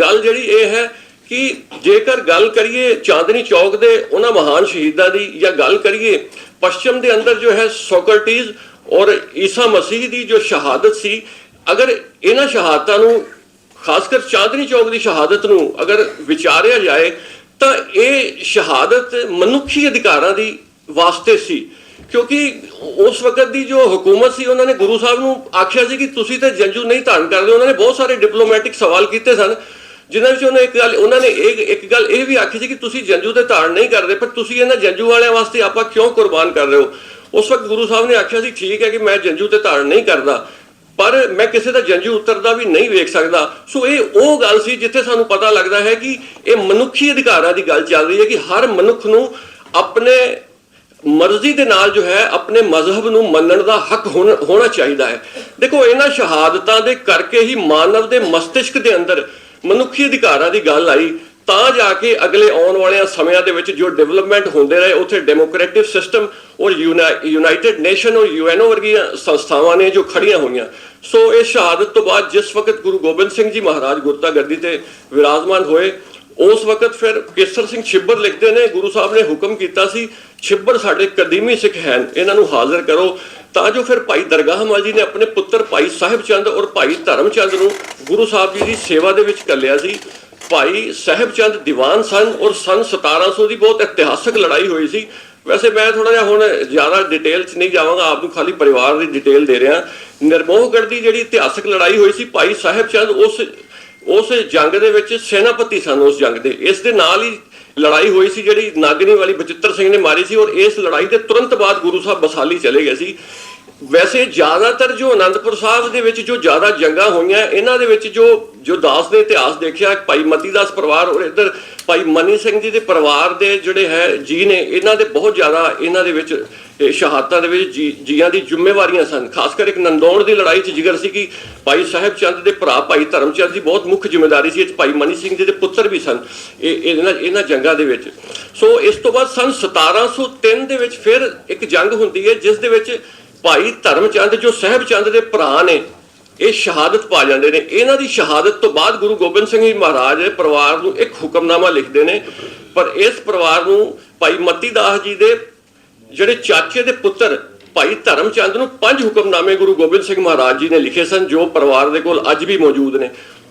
ਗੱਲ ਜਿਹੜੀ ਇਹ ਹੈ ਕਿ ਜੇਕਰ ਗੱਲ ਕਰੀਏ ਚਾਂਦਨੀ ਚੌਕ ਦੇ ਉਹਨਾਂ ਮਹਾਨ ਸ਼ਹੀਦਾਂ ਦੀ ਜਾਂ ਗੱਲ ਕਰੀਏ ਪੱਛਮ ਦੇ ਅੰਦਰ ਜੋ ਹੈ ਸੋਕਰਟੀਜ਼ ਔਰ ਈਸਾ ਮਸੀਹ ਦੀ ਜੋ ਸ਼ਹਾਦਤ ਸੀ, ਅਗਰ ਇਹਨਾਂ ਸ਼ਹਾਦਤਾਂ ਨੂੰ ਖਾਸ ਕਰ ਚਾਂਦਨੀ ਚੌਕ ਦੀ ਸ਼ਹਾਦਤ ਨੂੰ ਅਗਰ ਵਿਚਾਰਿਆ ਜਾਏ, ਤਾਂ ਇਹ ਸ਼ਹਾਦਤ ਮਨੁੱਖੀ ਅਧਿਕਾਰਾਂ ਦੀ ਵਾਸਤੇ ਸੀ। ਕਿਉਂਕਿ ਉਸ ਵਕਤ ਦੀ ਜੋ ਹਕੂਮਤ ਸੀ, ਉਹਨਾਂ ਨੇ ਗੁਰੂ ਸਾਹਿਬ ਨੂੰ ਆਖਿਆ ਸੀ ਕਿ ਤੁਸੀਂ ਤਾਂ ਜੰਜੂ ਨਹੀਂ ਧਾਰਨ ਕਰਦੇ, ਉਹਨਾਂ ਨੇ ਬਹੁਤ ਸਾਰੇ ਡਿਪਲੋਮੈਟਿਕ ਸਵਾਲ ਕੀਤੇ ਸਨ। ਜਿਨ੍ਹਾਂ ਵਿੱਚ ਉਹਨਾਂ ਇੱਕ ਗੱਲ ਉਹਨਾਂ ਨੇ ਇਹ ਇੱਕ ਗੱਲ ਇਹ ਵੀ ਆਖੀ ਸੀ ਕਿ ਤੁਸੀਂ ਜੰਜੂ ਤੇ ਧਾਰਨ ਨਹੀਂ ਕਰਦੇ, ਪਰ ਤੁਸੀਂ ਇਹਨਾਂ ਜੰਜੂ ਵਾਲਿਆਂ ਵਾਸਤੇ ਆਪਾਂ ਕਿਉਂ ਕੁਰਬਾਨ ਕਰ ਰਹੇ ਹੋ? ਉਸ ਵਕਤ ਗੁਰੂ ਸਾਹਿਬ ਨੇ ਆਖਿਆ ਸੀ, ਠੀਕ ਹੈ ਕਿ ਮੈਂ ਜੰਜੂ ਤੇ ਧਾਰਨ ਨਹੀਂ ਕਰਦਾ, ਪਰ ਮੈਂ ਕਿਸੇ ਦਾ ਜੰਜੂ ਉਤਰਦਾ ਵੀ ਨਹੀਂ ਵੇਖ ਸਕਦਾ। ਸੋ ਇਹ ਉਹ ਗੱਲ ਸੀ ਜਿੱਥੇ ਸਾਨੂੰ ਪਤਾ ਲੱਗਦਾ ਹੈ ਕਿ ਇਹ ਮਨੁੱਖੀ ਅਧਿਕਾਰਾਂ ਦੀ ਗੱਲ ਚੱਲ ਰਹੀ ਹੈ ਕਿ ਹਰ ਮਨੁੱਖ ਨੂੰ ਆਪਣੇ ਮਰਜ਼ੀ ਦੇ ਨਾਲ ਜੋ ਹੈ, ਆਪਣੇ ਮਜ਼ਹਬ ਨੂੰ ਮੰਨਣ ਦਾ ਹੱਕ ਹੋਣਾ ਹੋਣਾ ਚਾਹੀਦਾ ਹੈ। ਦੇਖੋ, ਇਹਨਾਂ ਸ਼ਹਾਦਤਾਂ ਦੇ ਕਰਕੇ ਹੀ ਮਾਨਵ ਦੇ ਮਸਤਿਸ਼ਕ ਦੇ ਅੰਦਰ ਮਨੁੱਖੀ ਅਧਿਕਾਰਾਂ ਦੀ ਗੱਲ ਆਈ, ਤਾਂ ਜਾ ਕੇ ਅਗਲੇ ਆਉਣ ਵਾਲਿਆਂ ਸਮਿਆਂ ਦੇ ਵਿੱਚ ਜੋ ਡਿਵੈਲਪਮੈਂਟ ਹੁੰਦੇ ਰਹੇ, ਉੱਥੇ ਡੈਮੋਕ੍ਰੈਟਿਕ ਸਿਸਟਮ ਔਰ ਯੂਨਾਈਟਿਡ ਨੇਸ਼ਨ ਔਰ ਯੂਐਨਓ ਵਰਗੀਆਂ ਸੰਸਥਾਵਾਂ ਨੇ ਜੋ ਖੜੀਆਂ ਹੋਈਆਂ। ਸੋ ਇਹ ਸ਼ਹਾਦਤ ਤੋਂ ਬਾਅਦ ਜਿਸ ਵਕਤ ਗੁਰੂ ਗੋਬਿੰਦ ਸਿੰਘ ਜੀ ਮਹਾਰਾਜ ਗੁਰਤਾ ਗੱਦੀ ਤੇ ਵਿਰਾਜਮਾਨ ਹੋਏ, ਉਸ ਵਕਤ ਫਿਰ ਕੇਸਰ ਸਿੰਘ ਛਿੱਬਰ ਲਿਖਦੇ ਨੇ, ਗੁਰੂ ਸਾਹਿਬ ਨੇ ਹੁਕਮ ਕੀਤਾ ਸੀ, ਛਿੱਬਰ ਸਾਡੇ ਕਦੀਮੀ ਸਿੱਖ ਹਨ, ਇਹਨਾਂ ਨੂੰ ਹਾਜ਼ਰ ਕਰੋ। ਤਾਂ ਜੋ ਫਿਰ ਭਾਈ ਦਰਗਾਹ ਮਾਲ ਜੀ ਨੇ ਆਪਣੇ ਪੁੱਤਰ ਭਾਈ ਸਾਹਿਬ ਚੰਦ ਔਰ ਭਾਈ ਧਰਮ ਚੰਦ ਨੂੰ ਗੁਰੂ ਸਾਹਿਬ ਜੀ ਦੀ ਸੇਵਾ ਦੇ ਵਿੱਚ ਕੱਲਿਆ ਸੀ। ਭਾਈ ਸਾਹਿਬ ਚੰਦ ਦੀਵਾਨ ਸਨ ਔਰ ਸਨ 1700 ਦੀ ਬਹੁਤ ਇਤਿਹਾਸਕ ਲੜਾਈ ਹੋਈ ਸੀ। ਵੈਸੇ ਮੈਂ ਥੋੜਾ ਜਿਹਾ ਹੁਣ ਜ਼ਿਆਦਾ ਡਿਟੇਲ 'ਚ ਨਹੀਂ ਜਾਵਾਂਗਾ, ਆਪ ਨੂੰ ਖਾਲੀ ਪਰਿਵਾਰ ਦੀ ਡਿਟੇਲ ਦੇ ਰਿਹਾ। ਨਿਰਮੋਹਗੜ੍ਹ ਦੀ ਜਿਹੜੀ ਇਤਿਹਾਸਕ ਲੜਾਈ ਹੋਈ ਸੀ, ਭਾਈ ਸਾਹਿਬ ਚੰਦ ਉਸ ਉਸ ਜੰਗ ਦੇ ਵਿੱਚ ਸੈਨਾਪਤੀ ਸਨ ਉਸ ਜੰਗ ਦੇ। ਇਸ ਦੇ ਨਾਲ ਹੀ ਲੜਾਈ ਹੋਈ ਸੀ ਜਿਹੜੀ ਨਾਗਨੀ ਵਾਲੀ ਬਚਿੱਤਰ ਸਿੰਘ ਨੇ ਮਾਰੀ ਸੀ ਔਰ ਇਸ ਲੜਾਈ ਦੇ ਤੁਰੰਤ ਬਾਅਦ ਗੁਰੂ ਸਾਹਿਬ ਬਸਾਲੀ ਚਲੇ ਗਏ ਸੀ। ਵੈਸੇ ਜ਼ਿਆਦਾਤਰ ਜੋ ਅਨੰਦਪੁਰ ਸਾਹਿਬ ਦੇ ਵਿੱਚ ਜੋ ਜ਼ਿਆਦਾ ਜੰਗਾਂ ਹੋਈਆਂ, ਇਹਨਾਂ ਦੇ ਵਿੱਚ ਜੋ ਜੋ ਦਾਸ ਦੇ ਇਤਿਹਾਸ ਦੇਖਿਆ, ਭਾਈ ਮਤੀ ਦਾਸ ਪਰਿਵਾਰ ਔਰ ਇੱਧਰ ਭਾਈ ਮਨੀ ਸਿੰਘ ਜੀ ਦੇ ਪਰਿਵਾਰ ਦੇ ਜਿਹੜੇ ਹੈ, ਜੀ ਨੇ, ਇਹਨਾਂ ਦੇ ਬਹੁਤ ਜ਼ਿਆਦਾ ਇਹਨਾਂ ਦੇ ਵਿੱਚ ਸ਼ਹਾਦਤਾਂ ਦੇ ਵਿੱਚ ਜੀ- ਜੀਆਂ ਦੀ ਜ਼ਿੰਮੇਵਾਰੀਆਂ ਸਨ। ਖਾਸ ਕਰ ਇੱਕ ਨੰਦੌੜ ਦੀ ਲੜਾਈ 'ਚ ਜਿਗਰ ਸੀ ਕਿ ਭਾਈ ਸਾਹਿਬ ਚੰਦ ਦੇ ਭਰਾ ਭਾਈ ਧਰਮਚੰਦ ਦੀ ਬਹੁਤ ਮੁੱਖ ਜ਼ਿੰਮੇਵਾਰੀ ਸੀ, ਇਹ 'ਚ ਭਾਈ ਮਨੀ ਸਿੰਘ ਜੀ ਦੇ ਪੁੱਤਰ ਵੀ ਸਨ, ਇਹ ਇਹ ਇਹਨਾਂ ਇਹਨਾਂ ਜੰਗਾਂ ਦੇ ਵਿੱਚ। ਸੋ ਇਸ ਤੋਂ ਬਾਅਦ ਸਨ 1703 ਦੇ ਵਿੱਚ ਫਿਰ ਇੱਕ ਜੰਗ ਹੁੰਦੀ ਹੈ, ਜਿਸ ਦੇ ਵਿੱਚ ਭਾਈ ਧਰਮਚੰਦ ਜੋ ਸਾਹਿਬਚੰਦ ਦੇ ਭਰਾ ਨੇ, ਇਹ ਸ਼ਹਾਦਤ ਪਾ ਜਾਂਦੇ ਨੇ। ਇਹਨਾਂ ਦੀ ਸ਼ਹਾਦਤ ਤੋਂ ਬਾਅਦ ਗੁਰੂ ਗੋਬਿੰਦ ਸਿੰਘ ਜੀ ਮਹਾਰਾਜ ਦੇ ਪਰਿਵਾਰ ਨੂੰ ਇੱਕ ਹੁਕਮਨਾਮਾ ਲਿਖਦੇ ਨੇ। ਪਰ ਇਸ ਪਰਿਵਾਰ ਨੂੰ ਭਾਈ ਮਤੀ ਦਾਸ ਜੀ ਦੇ ਜਿਹੜੇ ਚਾਚੇ ਦੇ ਪੁੱਤਰ ਭਾਈ ਧਰਮਚੰਦ ਨੂੰ ਪੰਜ ਹੁਕਮਨਾਮੇ ਗੁਰੂ ਗੋਬਿੰਦ ਸਿੰਘ ਮਹਾਰਾਜ ਜੀ ਨੇ ਲਿਖੇ ਸਨ, ਜੋ ਪਰਿਵਾਰ ਦੇ ਕੋਲ ਅੱਜ ਵੀ ਮੌਜੂਦ ਨੇ।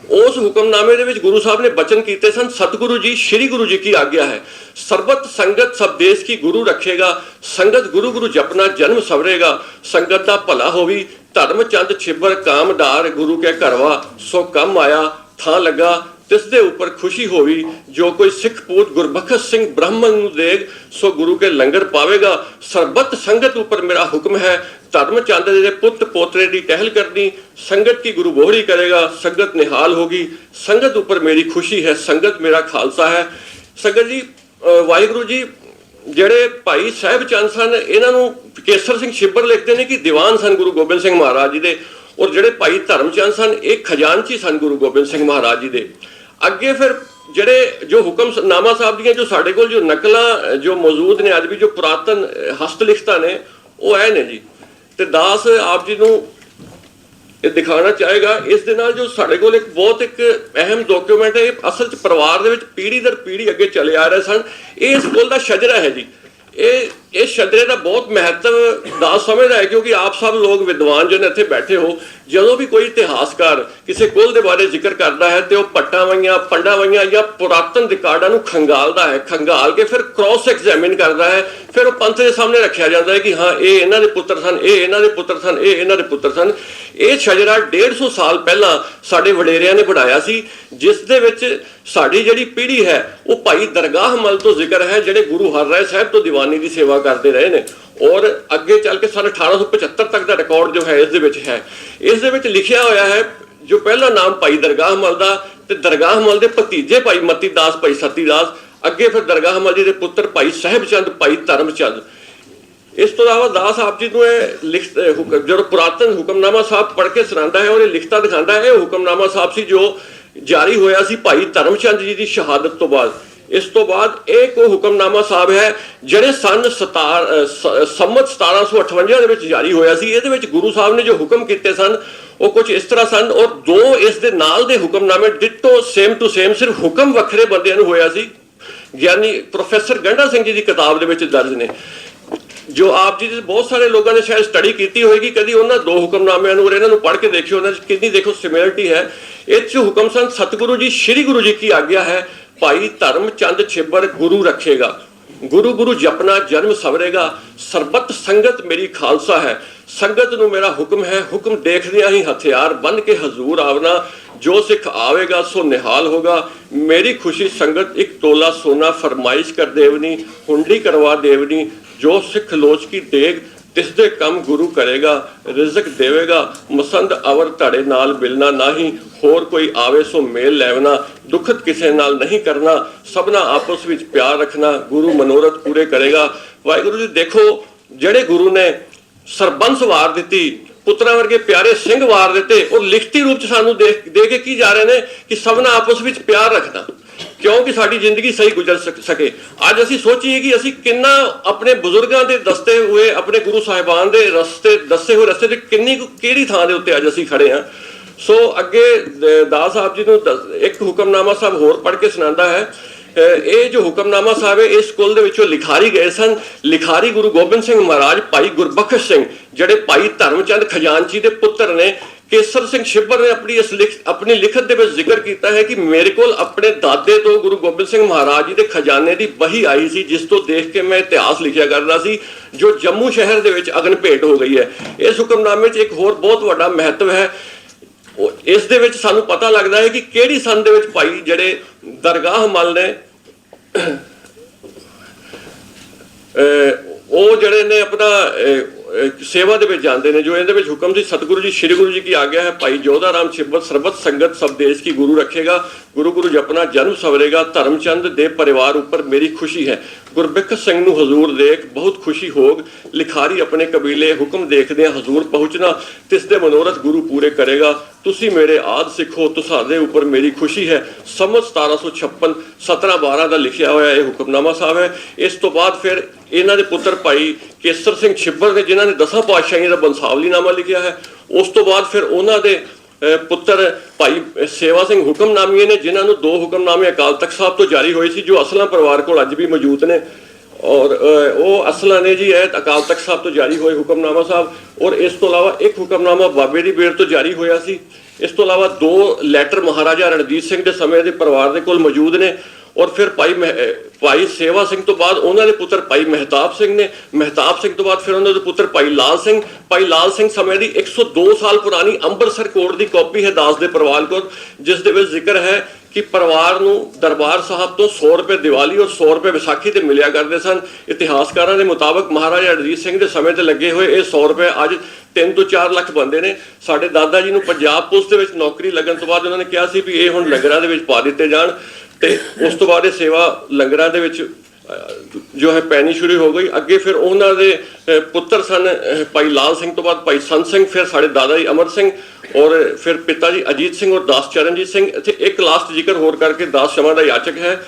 ਉਸ ਹੁਕਮਨਾਮੇ ਦੇ ਵਿੱਚ ਗੁਰੂ ਸਾਹਿਬ ਨੇ ਬਚਨ ਕੀਤੇ ਸਨ, ਸਤਿਗੁਰੂ ਜੀ, ਸ੍ਰੀ ਗੁਰੂ ਜੀ ਕੀ ਆਗਿਆ ਹੈ? ਸਰਬਤ ਸੰਗਤ ਸਭ ਦੇਸ਼ ਕੀ ਗੁਰੂ ਰੱਖੇਗਾ, ਸੰਗਤ ਗੁਰੂ ਗੁਰੂ ਜਪਨਾ ਜਨਮ ਸਵਰੇਗਾ, ਸੰਗਤ ਦਾ ਭਲਾ ਹੋਵੀ, ਧਰਮ ਚੰਦ ਛਿਬਰ ਕਾਮਦਾਰ ਗੁਰੂ ਕੇ ਘਰਵਾ, ਸੋ ਕੰਮ ਆਇਆ, ਥਾਂ ਲੱਗਾ ਤਿਸ ਦੇ ਉੱਪਰ ਖੁਸ਼ੀ ਹੋਵੀ ਜੋ ਕੋਈ ਸਿੱਖ ਪੂਤ ਗੁਰਬਖਸ਼ ਸਿੰਘ ਬ੍ਰਾਹਮਣ ਨੂੰ ਦੇਖ, ਸੋ ਗੁਰੂ ਕੇ ਲੰਗਰ ਪਾਵੇਗਾ। ਸਰਬਤ ਸੰਗਤ ਉੱਪਰ ਮੇਰਾ ਹੁਕਮ ਹੈ, ਧਰਮ ਚੰਦ ਦੇ ਪੁੱਤ ਪੋਤਰੇ ਦੀ ਟਹਿਲ ਕਰਨੀ, ਸੰਗਤ ਕੀ ਗੁਰੂ ਬੋਹਰੀ ਕਰੇਗਾ, ਸੰਗਤ ਨਿਹਾਲ ਹੋਗੀ। ਸੰਗਤ ਉੱਪਰ ਮੇਰੀ ਖੁਸ਼ੀ ਹੈ, ਸੰਗਤ ਮੇਰਾ ਖਾਲਸਾ ਹੈ। ਸੰਗਤ ਜੀ ਵਾਹਿਗੁਰੂ ਜੀ, ਜਿਹੜੇ ਭਾਈ ਸਾਹਿਬ ਚੰਦ ਸਨ, ਇਹਨਾਂ ਨੂੰ ਕੇਸਰ ਸਿੰਘ ਛਿੱਬਰ ਲਿਖਦੇ ਨੇ ਕਿ ਦੀਵਾਨ ਸਨ ਗੁਰੂ ਗੋਬਿੰਦ ਸਿੰਘ ਮਹਾਰਾਜ ਜੀ ਦੇ। ਔਰ ਜਿਹੜੇ ਭਾਈ ਧਰਮਚੰਦ ਸਨ, ਇਹ ਖਜ਼ਾਨਚੀ ਸਨ ਗੁਰੂ ਗੋਬਿੰਦ ਸਿੰਘ ਮਹਾਰਾਜ ਜੀ ਦੇ। ਅੱਗੇ ਫਿਰ ਜਿਹੜੇ ਜੋ ਹੁਕਮਨਾਮਾ ਸਾਹਿਬ ਦੀਆਂ ਜੋ ਸਾਡੇ ਕੋਲ ਜੋ ਨਕਲਾਂ, ਜੋ ਮੌਜੂਦ ਨੇ, ਅੱਜ ਵੀ ਜੋ ਪੁਰਾਤਨ ਹਸਤਲਿਖਤਾਂ ਨੇ, ਉਹ ਐ ਨੇ ਜੀ। ਤੇ ਦਾਸ ਆਪ ਜੀ ਨੂੰ ਇਹ ਦਿਖਾਉਣਾ ਚਾਹੇਗਾ, ਇਸ ਦੇ ਨਾਲ ਜੋ ਸਾਡੇ ਕੋਲ ਇੱਕ ਬਹੁਤ ਇੱਕ ਅਹਿਮ ਡਾਕੂਮੈਂਟ ਹੈ, ਇਹ ਅਸਲ ਚ ਪਰਿਵਾਰ ਦੇ ਵਿੱਚ ਪੀੜ੍ਹੀ ਦਰ ਪੀੜ੍ਹੀ ਅੱਗੇ ਚਲੇ ਆ ਰਹੇ ਸਨ। ਇਹ ਇਸ ਕੁਲ ਦਾ ਸ਼ਜਰਾ ਹੈ ਜੀ। ਇਹ ਇਹ ਸ਼ਜਰੇ ਦਾ ਬਹੁਤ ਮਹੱਤਵ ਦਾ ਸਮਝਦਾ ਹੈ, ਕਿਉਂਕਿ ਆਪ ਸਭ ਲੋਕ ਵਿਦਵਾਨ ਜੋ ਨੇ ਇੱਥੇ ਬੈਠੇ ਹੋ, ਜਦੋਂ ਵੀ ਕੋਈ ਇਤਿਹਾਸਕਾਰ ਕਿਸੇ ਕੁਲ ਦੇ ਬਾਰੇ ਜ਼ਿਕਰ ਕਰਦਾ ਹੈ ਤੇ ਉਹ ਪੱਟਾਂ ਵਈਆਂ ਪੰਡਾਂ ਵਈਆਂ ਜਾਂ ਪੁਰਾਤਨ ਰਿਕਾਰਡਾਂ ਨੂੰ ਖੰਗਾਲਦਾ ਹੈ, ਖੰਗਾਲ ਕੇ ਫਿਰ ਕ੍ਰਾਸ ਐਗਜ਼ਾਮਿਨ ਕਰਦਾ ਹੈ, ਫਿਰ ਉਹ ਪੰਥ ਦੇ ਸਾਹਮਣੇ ਰੱਖਿਆ ਜਾਂਦਾ ਹੈ ਕਿ ਹਾਂ, ਇਹ ਇਹਨਾਂ ਦੇ ਪੁੱਤਰ ਸਨ, ਇਹ ਇਹਨਾਂ ਦੇ ਪੁੱਤਰ ਸਨ, ਇਹ ਇਹਨਾਂ ਦੇ ਪੁੱਤਰ ਸਨ। ਇਹ ਸ਼ਜਰਾ 150 ਸਾਲ ਪਹਿਲਾਂ ਸਾਡੇ ਵਡੇਰਿਆਂ ਨੇ ਬਣਾਇਆ ਸੀ, ਜਿਸ ਦੇ ਵਿੱਚ ਸਾਡੀ ਜਿਹੜੀ ਪੀੜ੍ਹੀ ਹੈ, ਉਹ ਭਾਈ ਦਰਗਾਹ ਮਲ ਤੋਂ ਜ਼ਿਕਰ ਹੈ, ਜਿਹੜੇ ਗੁਰੂ ਹਰਰਾਏ ਸਾਹਿਬ ਤੋਂ ਦੀਵਾਨੀ ਦੀ ਸੇਵਾ ਕਰਦੇ ਰਹੇ ਨੇ। ਔਰ ਅੱਗੇ ਚੱਲ ਕੇ ਸਨ 1875 ਤੱਕ ਦਾ ਰਿਕਾਰਡ ਜੋ ਹੈ, ਇਸ ਦੇ ਵਿੱਚ ਹੈ। ਇਸ ਦੇ ਵਿੱਚ ਲਿਖਿਆ ਹੋਇਆ ਹੈ, ਜੋ ਪਹਿਲਾ ਨਾਮ ਭਾਈ ਦਰਗਾਹ ਮਲ ਦਾ ਤੇ ਦਰਗਾਹ ਮਲ ਦੇ ਭਤੀਜੇ ਭਾਈ ਮਤੀ ਦਾਸ, ਭਾਈ ਸਤੀ ਦਾਸ, ਅੱਗੇ ਫਿਰ ਦਰਗਾਹ ਮਲ ਜੀ ਦੇ ਪੁੱਤਰ ਭਾਈ ਸਾਹਿਬਚੰਦ, ਭਾਈ ਧਰਮਚੰਦ। ਇਸ ਤੋਂ ਇਲਾਵਾ ਦਾਸ ਆਪ ਜੀ ਨੂੰ ਇਹ ਲਿਖ ਅਹ ਜਦੋਂ ਪੁਰਾਤਨ ਹੁਕਮਨਾਮਾ ਸਾਹਿਬ ਪੜ੍ਹ ਕੇ ਸੁਣਾਉਂਦਾ ਹੈ, ਔਰ ਇਹ ਲਿਖਤਾ ਦਿਖਾਉਂਦਾ ਹੈ, ਇਹ ਹੁਕਮਨਾਮਾ ਸਾਹਿਬ ਸੀ ਜੋ ਜਾਰੀ ਹੋਇਆ ਸੀ ਭਾਈ ਧਰਮਚੰਦ ਜੀ ਦੀ ਸ਼ਹਾਦਤ ਤੋਂ ਬਾਅਦ। ਇਸ ਤੋਂ ਬਾਅਦ ਇਹ ਕੋ ਹੁਕਮਨਾਮਾ ਸਾਹਿਬ ਹੈ, ਜਿਹੜੇ ਸਨ ਸਤਾਰ, ਅਹ ਸ- ਸੰਮਤ 1758 ਦੇ ਵਿੱਚ ਜਾਰੀ ਹੋਇਆ ਸੀ, ਇਹਦੇ ਵਿੱਚ ਗੁਰੂ ਸਾਹਿਬ ਨੇ ਜੋ ਹੁਕਮ ਕੀਤੇ ਸਨ, ਉਹ ਕੁਝ ਇਸ ਤਰ੍ਹਾਂ ਸਨ ਔਰ ਦੋ ਇਸ ਦੇ ਨਾਲ ਦੇ ਹੁਕਮਨਾਮੇ ਡਿਟੋ ਸੇਮ ਟੂ ਸੇਮ ਸਿਰਫ ਹੁਕਮ ਵੱਖਰੇ ਬੰਦਿਆਂ ਨੂੰ ਹੋਇਆ ਸੀ, ਗਿਆਨੀ ਪ੍ਰੋਫੈਸਰ ਗੰਡਾ ਸਿੰਘ ਜੀ ਦੀ ਕਿਤਾਬ ਦੇ ਵਿੱਚ ਦਰਜ ਨੇ। ਜੋ ਆਪ ਜੀ ਦੇ ਬਹੁਤ ਸਾਰੇ ਲੋਕਾਂ ਨੇ ਸ਼ਾਇਦ ਸਟੱਡੀ ਕੀਤੀ ਹੋਏਗੀ ਕਦੀ ਉਹਨਾਂ ਦੋ ਹੁਕਮਨਾਮਿਆਂ ਨੂੰ ਇਹਨਾਂ ਨੂੰ ਪੜ੍ਹ ਕੇ ਦੇਖਿਓ, ਉਹਨਾਂ 'ਚ ਕਿੰਨੀ ਦੇਖੋ ਸਿਮਿਲਰਿਟੀ ਹੈ। ਇਹ 'ਚ ਹੁਕਮ ਸਨ ਸਤਿਗੁਰੂ ਜੀ, ਸ੍ਰੀ ਗੁਰੂ ਜੀ ਕੀ ਆਗਿਆ ਹੈ? ਭਾਈ ਧਰਮ ਚੰਦ ਛਿੱਬਰ ਗੁਰੂ ਰੱਖੇਗਾ। ਗੁਰੂ ਗੁਰੂ ਜਪਨਾ ਜਨਮ ਸਵਰੇਗਾ। ਸਰਬਤ ਸੰਗਤ ਮੇਰੀ ਖਾਲਸਾ ਹੈ। ਸੰਗਤ ਨੂੰ ਮੇਰਾ ਹੁਕਮ ਹੈ, ਹੁਕਮ ਦੇਖਦਿਆਂ ਹੀ ਹਥਿਆਰ ਬਨ ਕੇ ਹਜ਼ੂਰ ਆਵਣਾ। ਜੋ ਸਿੱਖ ਆਵੇਗਾ, ਸੋ ਨਿਹਾਲ ਹੋਗਾ। ਮੇਰੀ ਖੁਸ਼ੀ ਸੰਗਤ ਇੱਕ ਤੋਲਾ ਸੋਨਾ ਫਰਮਾਇਸ਼ ਕਰ ਦੇਵਨੀ, ਹੁੰਡੀ ਕਰਵਾ ਦੇਵਨੀ। ਜੋ ਸਿੱਖ ਲੋਚ ਕੀ ਦੇਗ ਤਿਸ ਦੇ ਕੰਮ ਗੁਰੂ ਕਰੇਗਾ, ਰਿਜ਼ਕ ਦੇਵੇਗਾ, ਮਸੰਦ ਅਵਰ ਧੜੇ ਨਾਲ ਮਿਲਣਾ ਨਹੀਂ, ਹੋਰ ਕੋਈ ਆਵੇ ਸੋ ਮੇਲ ਲੈਵਣਾ, ਦੁਖਤ ਕਿਸੇ ਨਾਲ ਨਹੀਂ ਕਰਨਾ, ਸਭਨਾ ਆਪਸ ਵਿੱਚ ਪਿਆਰ ਰੱਖਣਾ, ਗੁਰੂ ਮਨੋਰਥ ਪੂਰੇ ਕਰੇਗਾ। ਵਾਹਿਗੁਰੂ ਜੀ, ਦੇਖੋ, ਜਿਹੜੇ ਗੁਰੂ ਨੇ ਸਰਬੰਸ ਵਾਰ ਦਿੱਤੀ, ਪੁੱਤਰਾਂ ਵਰਗੇ ਪਿਆਰੇ ਸਿੰਘ ਵਾਰ ਦਿੱਤੇ, ਉਹ ਲਿਖਤੀ ਰੂਪ ਚ ਸਾਨੂੰ ਦੇ ਕੇ ਕੀ ਜਾ ਰਹੇ ਨੇ ਕਿ ਸਭਨਾ ਆਪਸ ਵਿੱਚ ਪਿਆਰ ਰੱਖਣਾ ਕਿਉਂਕਿ ਸਾਡੀ ਜ਼ਿੰਦਗੀ ਸਹੀ ਗੁਜ਼ਰ ਸਕੇ ਅੱਜ ਅਸੀਂ ਸੋਚੀਏ ਕਿ ਅਸੀਂ ਕਿੰਨਾ ਆਪਣੇ ਬਜ਼ੁਰਗਾਂ ਦੇ ਦੱਸਦੇ ਹੋਏ, ਆਪਣੇ ਗੁਰੂ ਸਾਹਿਬਾਨ ਦੇ ਰਸਤੇ, ਦੱਸੇ ਹੋਏ ਰਸਤੇ ਤੇ ਕਿੰਨੀ ਕਿਹੜੀ ਥਾਂ ਦੇ ਉੱਤੇ ਅੱਜ ਅਸੀਂ ਖੜੇ ਹਾਂ ਸੋ ਅੱਗੇ ਦਾਸ ਸਾਹਿਬ ਜੀ ਨੂੰ ਦੱਸ- ਇੱਕ ਹੁਕਮਨਾਮਾ ਸਾਹਿਬ ਹੋਰ ਪੜ੍ਹ ਕੇ ਸੁਣਾਉਂਦਾ ਹੈ। ਅਹ ਇਹ ਜੋ ਹੁਕਮਨਾਮਾ ਸਾਹਿਬ ਹੈ ਇਸ ਸਕੂਲ ਦੇ ਵਿੱਚੋਂ ਲਿਖਾਰੀ ਗਏ ਸਨ। ਲਿਖਾਰੀ ਗੁਰੂ ਗੋਬਿੰਦ ਸਿੰਘ ਮਹਾਰਾਜ, ਭਾਈ ਗੁਰਬਖਸ਼ ਸਿੰਘ, ਜਿਹੜੇ ਭਾਈ ਧਰਮਚੰਦ ਖਜ਼ਾਨਚੀ ਦੇ ਪੁੱਤਰ ਨੇ। ਕੇਸਰ ਸਿੰਘ ਛਿੱਬਰ ਨੇ ਆਪਣੀ ਇਸ ਲਿਖ, ਆਪਣੀ ਲਿਖਤ ਦੇ ਵਿੱਚ ਜ਼ਿਕਰ ਕੀਤਾ ਹੈ ਕਿ ਮੇਰੇ ਕੋਲ ਆਪਣੇ ਦਾਦੇ ਤੋਂ ਗੁਰੂ ਗੋਬਿੰਦ ਸਿੰਘ ਮਹਾਰਾਜ ਜੀ ਦੇ ਖਜ਼ਾਨੇ ਦੀ ਬਹੀ ਆਈ ਸੀ, ਜਿਸ ਤੋਂ ਦੇਖ ਕੇ ਮੈਂ ਇਤਿਹਾਸ ਲਿਖਿਆ ਕਰਦਾ ਸੀ, ਜੋ ਜੰਮੂ ਸ਼ਹਿਰ ਦੇ ਵਿੱਚ ਅਗਨ ਭੇਟ ਹੋ ਗਈ ਹੈ। ਇਸ ਹੁਕਮਨਾਮੇ 'ਚ ਇੱਕ ਹੋਰ ਬਹੁਤ ਵੱਡਾ ਮਹੱਤਵ ਹੈ। ਉਹ, ਇਸ ਦੇ ਵਿੱਚ ਸਾਨੂੰ ਪਤਾ ਲੱਗਦਾ ਹੈ ਕਿ ਕਿਹੜੀ ਸੰਨ ਦੇ ਵਿੱਚ ਭਾਈ ਜਿਹੜੇ ਦਰਗਾਹ ਮਲ ਨੇ, ਅਹ, ਉਹ ਜਿਹੜੇ ਨੇ ਆਪਣਾ ਸੇਵਾ ਦੇ ਵਿੱਚ ਜਾਂਦੇ ਨੇ, ਜੋ ਇਹਦੇ ਵਿੱਚ ਹੁਕਮ ਸੀ, ਸਤਿਗੁਰੂ ਜੀ, ਸ੍ਰੀ ਗੁਰੂ ਜੀ ਕੀ ਆਗਿਆ ਹੈ, ਭਾਈ ਜੋਧਾ ਰਾਮ ਸਿਬਤ, ਸਰਬਤ ਸੰਗਤ ਸਭ ਦੇਸ਼ ਕੀ ਗੁਰੂ ਰੱਖੇਗਾ, ਗੁਰੂ ਗੁਰੂ ਜਪਨਾ ਜਨਮ ਸਵਰੇਗਾ, ਧਰਮਚੰਦ ਦੇ ਪਰਿਵਾਰ ਉੱਪਰ ਮੇਰੀ ਖੁਸ਼ੀ ਹੈ। ਗੁਰਬਿੱਖ ਸਿੰਘ ਨੂੰ ਹਜ਼ੂਰ ਦੇਖ ਬਹੁਤ ਖੁਸ਼ੀ ਹੋਗ, ਲਿਖਾਰੀ ਆਪਣੇ ਕਬੀਲੇ ਹੁਕਮ ਦੇਖਦਿਆਂ ਹਜ਼ੂਰ ਪਹੁੰਚਣਾ ਤਿਸ ਦੇ ਮਨੋਰਥ ਗੁਰੂ ਪੂਰੇ ਕਰੇਗਾ। ਤੁਸੀਂ ਮੇਰੇ ਆਦ ਸਿੱਖੋ, ਤੁਹਾਡੇ ਉੱਪਰ ਮੇਰੀ ਖੁਸ਼ੀ ਹੈ। ਸਮਤ 1756 17 12 ਦਾ ਲਿਖਿਆ ਹੋਇਆ ਇਹ ਹੁਕਮਨਾਮਾ ਸਾਹਿਬ ਹੈ। ਇਸ ਤੋਂ ਬਾਅਦ ਫਿਰ ਇਹਨਾਂ ਦੇ ਪੁੱਤਰ ਭਾਈ ਕੇਸਰ ਸਿੰਘ ਛਿੱਬਰ ਨੇ, ਜਿਨ੍ਹਾਂ ਨੇ ਦਸਾਂ ਪਾਤਸ਼ਾਹੀਆਂ ਦਾ ਬੰਸਾਵਲੀਨਾਮਾ ਲਿਖਿਆ ਹੈ। ਉਸ ਤੋਂ ਬਾਅਦ ਫਿਰ ਉਹਨਾਂ ਦੇ ਪੁੱਤਰ ਭਾਈ ਸੇਵਾ ਸਿੰਘ ਹੁਕਮਨਾਮੀਏ ਨੇ, ਜਿਨ੍ਹਾਂ ਨੂੰ ਦੋ ਹੁਕਮਨਾਮੇ ਅਕਾਲ ਤਖਤ ਸਾਹਿਬ ਤੋਂ ਜਾਰੀ ਹੋਏ ਸੀ, ਜੋ ਅਸਲਾਂ ਪਰਿਵਾਰ ਕੋਲ ਅੱਜ ਵੀ ਮੌਜੂਦ ਨੇ। ਔਰ ਉਹ ਅਸਲਾਂ ਨੇ ਜੀ ਇਹ ਅਕਾਲ ਤਖਤ ਸਾਹਿਬ ਤੋਂ ਜਾਰੀ ਹੋਏ ਹੁਕਮਨਾਮਾ ਸਾਹਿਬ, ਔਰ ਇਸ ਤੋਂ ਇਲਾਵਾ ਇੱਕ ਹੁਕਮਨਾਮਾ ਬਾਬੇ ਦੀ ਬੇਰ ਤੋਂ ਜਾਰੀ ਹੋਇਆ ਸੀ। ਇਸ ਤੋਂ ਇਲਾਵਾ ਦੋ ਲੈਟਰ ਮਹਾਰਾਜਾ ਰਣਜੀਤ ਸਿੰਘ ਦੇ ਸਮੇਂ ਦੇ ਪਰਿਵਾਰ ਦੇ ਕੋਲ ਮੌਜੂਦ ਨੇ। ਔਰ ਫਿਰ ਭਾਈ ਮਹਿ- ਭਾਈ ਸੇਵਾ ਸਿੰਘ ਤੋਂ ਬਾਅਦ ਉਹਨਾਂ ਦੇ ਪੁੱਤਰ ਭਾਈ ਮਹਿਤਾਬ ਸਿੰਘ ਨੇ, ਮਹਿਤਾਬ ਸਿੰਘ ਤੋਂ ਬਾਅਦ ਫਿਰ ਉਹਨਾਂ ਦੇ ਪੁੱਤਰ ਭਾਈ ਲਾਲ ਸਿੰਘ, ਭਾਈ ਲਾਲ ਸਿੰਘ ਸਮੇਂ ਦੀ 102 ਸਾਲ ਪੁਰਾਣੀ ਅੰਮ੍ਰਿਤਸਰ ਕੋਰਟ ਦੀ ਕਾਪੀ ਹੈ ਦਾਸ ਦੇ ਪਰਿਵਾਰ ਕੋਲ, ਜਿਸ ਦੇ ਵਿੱਚ ਜ਼ਿਕਰ ਹੈ ਕਿ ਪਰਿਵਾਰ ਨੂੰ ਦਰਬਾਰ ਸਾਹਿਬ ਤੋਂ 100 ਰੁਪਏ ਦੀਵਾਲੀ ਔਰ 100 ਰੁਪਏ ਵਿਸਾਖੀ ਤੇ ਮਿਲਿਆ ਕਰਦੇ ਸਨ। ਇਤਿਹਾਸਕਾਰਾਂ ਦੇ ਮੁਤਾਬਕ ਮਹਾਰਾਜਾ ਰਣਜੀਤ ਸਿੰਘ ਦੇ ਸਮੇਂ ਤੇ ਲੱਗੇ ਹੋਏ ਇਹ 100 ਰੁਪਏ ਅੱਜ 3 ਤੋਂ 4 ਲੱਖ ਬੰਦੇ ਨੇ। ਸਾਡੇ ਦਾਦਾ ਜੀ ਨੂੰ ਪੰਜਾਬ ਪੁਲਿਸ ਦੇ ਵਿੱਚ ਨੌਕਰੀ ਲੱਗਣ ਤੋਂ ਬਾਅਦ ਉਹਨਾਂ ਨੇ ਕਿਹਾ ਸੀ ਵੀ ਇਹ ਹੁਣ ਲੰਗਰਾਂ ਦੇ ਵਿੱਚ ਪਾ ਦਿੱਤੇ ਜਾਣ। ਤੇ ਉਸ ਤੋਂ ਬਾਅਦ ਇਹ ਸੇਵਾ ਲੰਗਰਾਂ ਦੇ ਵਿੱਚ ਜੋ ਹੈ ਪੈਣੀ ਸ਼ੁਰੂ ਹੋ ਗਈ। ਅੱਗੇ ਫਿਰ ਉਹਨਾਂ ਦੇ ਪੁੱਤਰ ਸਨ ਭਾਈ ਲਾਲ ਸਿੰਘ ਤੋਂ ਬਾਅਦ ਭਾਈ ਸੰਤ ਸਿੰਘ, ਫਿਰ ਸਾਡੇ ਦਾਦਾ ਜੀ ਅਮਰ ਸਿੰਘ ਔਰ ਫਿਰ ਪਿਤਾ ਜੀ ਅਜੀਤ ਸਿੰਘ ਔਰ ਦਾਸ ਚਰਨਜੀਤ ਸਿੰਘ। ਇੱਥੇ ਇੱਕ ਲਾਸਟ ਜ਼ਿਕਰ ਹੋਰ ਕਰਕੇ ਦਾਸ ਸ਼ਮਾ ਦਾ ਯਾਚਕ ਹੈ।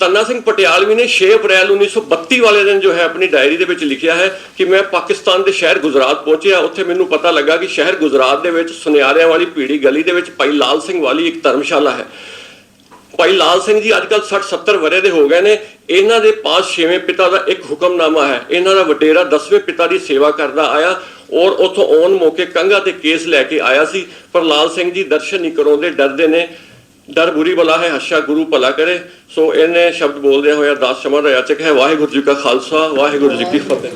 ਤੰਨਾ ਸਿੰਘ ਪਟਿਆਲਵੀ ਨੇ 6 ਅਪ੍ਰੈਲ 1932 ਵਾਲੇ ਦਿਨ ਜੋ ਹੈ ਆਪਣੀ ਡਾਇਰੀ ਦੇ ਵਿੱਚ ਲਿਖਿਆ ਹੈ ਕਿ ਮੈਂ ਪਾਕਿਸਤਾਨ ਦੇ ਸ਼ਹਿਰ ਗੁਜਰਾਤ ਪਹੁੰਚਿਆ। ਉੱਥੇ ਮੈਨੂੰ ਪਤਾ ਲੱਗਾ ਕਿ ਸ਼ਹਿਰ ਗੁਜਰਾਤ ਦੇ ਵਿੱਚ ਸੁਨਿਆਰਿਆਂ ਵਾਲੀ ਪੀੜੀ ਗਲੀ ਦੇ ਵਿੱਚ ਭਾਈ ਲਾਲ ਸਿੰਘ ਵਾਲੀ ਇੱਕ ਧਰਮਸ਼ਾਲਾ ਹੈ। ਭਾਈ ਲਾਲ ਸਿੰਘ ਜੀ ਅੱਜਕੱਲ 60 70 ਵਰੇ ਦੇ ਹੋ ਗਏ ਨੇ। ਇਹਨਾਂ ਦੇ ਪਾਸ ਛੇਵੇਂ ਪਿਤਾ ਦਾ ਇੱਕ ਹੁਕਮਨਾਮਾ ਹੈ। ਇਹਨਾਂ ਦਾ ਵਡੇਰਾ 10ਵੇਂ ਪਿਤਾ ਦੀ ਸੇਵਾ ਕਰਦਾ ਆਇਆ ਔਰ ਉਥੋਂ ਆਉਣ ਮੌਕੇ ਕੰਗਾ ਤੇ ਕੇਸ ਲੈ ਕੇ ਆਇਆ ਸੀ। ਪਰ ਲਾਲ ਸਿੰਘ ਜੀ ਦਰਸ਼ਨ ਨਹੀਂ ਕਰਾਉਂਦੇ, ਡਰਦੇ ਨੇ। ਡਰ ਬੁਰੀ ਬਲਾ ਹੈ, ਹੱਸ਼ਾ ਗੁਰੂ ਭਲਾ ਕਰੇ। ਸੋ ਇਹਨੇ ਸ਼ਬਦ ਬੋਲਦਿਆਂ ਹੋਇਆ ਦਾਸ ਸ਼ਮਾ ਦਾ ਯਾਚਕ ਹੈ, ਵਾਹਿਗੁਰੂ ਜੀ ਕਾ ਖਾਲਸਾ, ਵਾਹਿਗੁਰੂ ਜੀ ਕੀ ਫਤਿਹ।